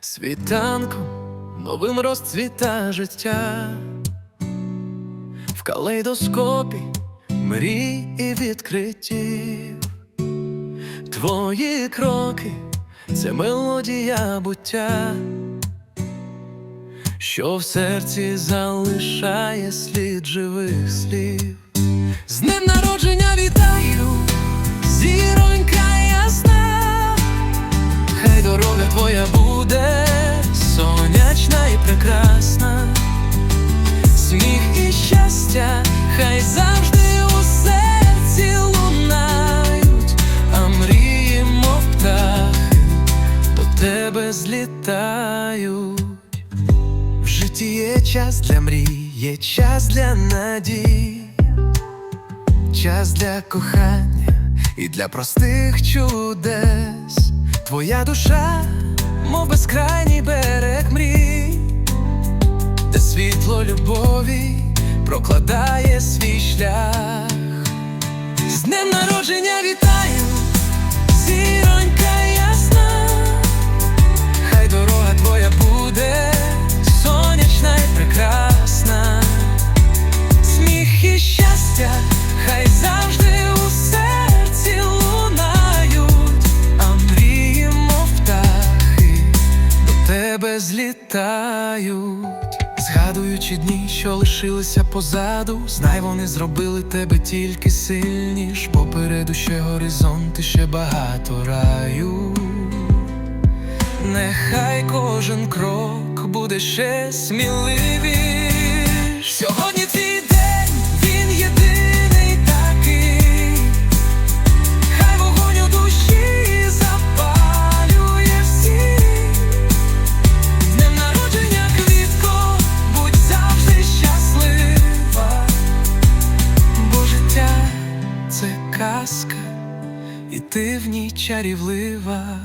Світанком новим розцвіта життя, в калейдоскопі мрій і відкриттів, твої кроки це мелодія буття, що в серці залишає слід живих слів. З днем народження вітаю, зіронька ясна. Хай дорога твоя буде сонячна і прекрасна, сміх і щастя, хай завжди у серці лунають, а мрії, мов птахи, до тебе злітають. В житті є час для мрій, є час для надій. Час для кохання і для простих чудес. Твоя душа, любові прокладає свій шлях. З днем народження вітаю, зіронька ясна, хай дорога твоя буде сонячна і прекрасна сміх і щастя, хай завжди у серці лунають, а птахи, до тебе злітають. Згадуючи дні, що лишилися позаду, знай вони зробили тебе тільки сильніш. Попереду ще горизонт і ще багато раю. Нехай кожен крок буде ще сміливіш. Казка, і ти в ній чарівлива.